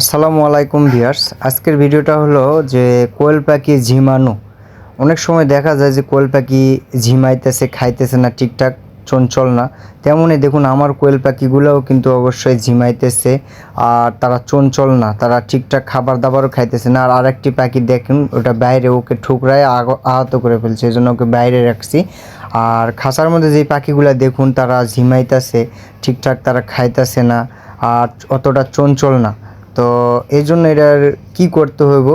আসসালামু আলাইকুম ভিয়ার্স আজকের ভিডিওটা হলো যে কোয়েল পাখি ঝিমানো। অনেক সময় দেখা যায় যে কোয়েল পাখি ঝিমাইতেছে, খাইতেছে না, ঠিকঠাক চঞ্চল না। তেমনই দেখুন, আমার কোয়েল পাখিগুলোও কিন্তু অবশ্যই ঝিমাইতেছে আর তারা চঞ্চল না, তারা ঠিকঠাক খাবার দাবারও খাইতেছে না। আর আরেকটি পাখি দেখুন, ওটা বাইরে ওকে ঠুকরায় আহত করে ফেলছে এই জন্য ওকে বাইরে রাখছি। আর খাঁচার মধ্যে যে পাখিগুলো দেখুন, তারা ঝিমাইতেছে, ঠিকঠাক তারা খাইতেছে না আর অতটা চঞ্চল না। তো এই জন্য এটার কি করতে হইব?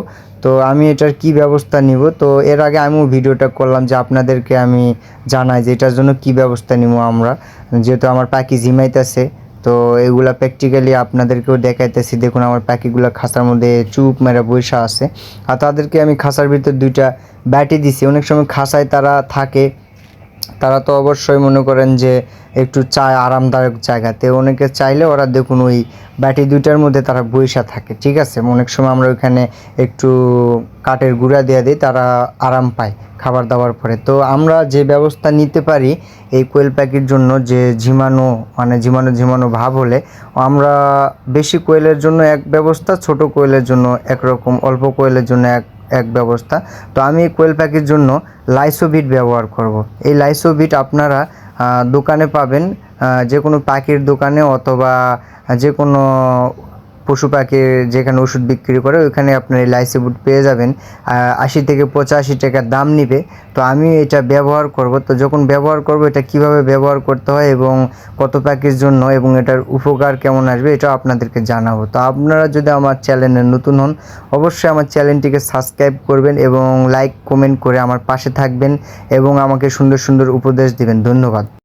তো আমি এটার কি ব্যবস্থা নিব? তো এর আগে আমিও ভিডিওটা করলাম যে আপনাদেরকে আমি জানাই যে এটার জন্য কি ব্যবস্থা নিব আমরা। যেহেতু আমার পাখি ঝিমাইতেছে তো এগুলা প্র্যাকটিক্যালি আপনাদেরকেও দেখাইতেছি। দেখুন আমার পাখিগুলো খাঁচার মধ্যে চুপ মেরা বৈশা আছে। আর তাদেরকে আমি খাঁচার ভিতর দুইটা ব্যাটি দিছি। অনেক সময় খাঁচায় তারা থাকে তারা তো অবশ্যই মনে করেন যে একটু চায় আরামদায়ক জায়গাতে। অনেকে চাইলে ওরা দেখুন ওই ব্যাটি দুইটার মধ্যে তারা বৈশা থাকে, ঠিক আছে? অনেক সময় আমরা ওইখানে একটু কাঠের গুঁড়া দিয়ে দিই, তারা আরাম পায় খাবার দাবার পরে। তো আমরা যে ব্যবস্থা নিতে পারি এই কোয়েল পাখির জন্য যে ঝিমানো মানে ঝিমানো ঝিমানো ভাব হলে, আমরা বেশি কোয়েলের জন্য এক ব্যবস্থা, ছোট কোয়েলের জন্য একরকম, অল্প কোয়েলের জন্য এক এক ব্যবস্থা তো আমি এই কোয়েল পাখির জন্য লাইসোভিট ব্যবহার করব। এই লাইসোভিট আপনারা দোকানে পাবেন যে কোনো পাখির দোকানে অথবা যে কোনো পশু পাখির যেখানে ওষুধ বিক্রি করে, ওইখানে আপনার এই লাইসোভিট পেয়ে যাবেন। আশি থেকে পঁচাশি টাকা দাম নিবে। তো আমি এটা ব্যবহার করব। তো যখন ব্যবহার করব, এটা কীভাবে ব্যবহার করতে হয় এবং কত পাখির জন্য এবং এটার উপকার কেমন আসবে এটাও আপনাদেরকে জানাব। তো আপনারা যদি আমার চ্যানেলে নতুন হন, অবশ্যই আমার চ্যানেলটিকে সাবস্ক্রাইব করবেন এবং লাইক কমেন্ট করে আমার পাশে থাকবেন এবং আমাকে সুন্দর সুন্দর উপদেশ দিবেন। ধন্যবাদ।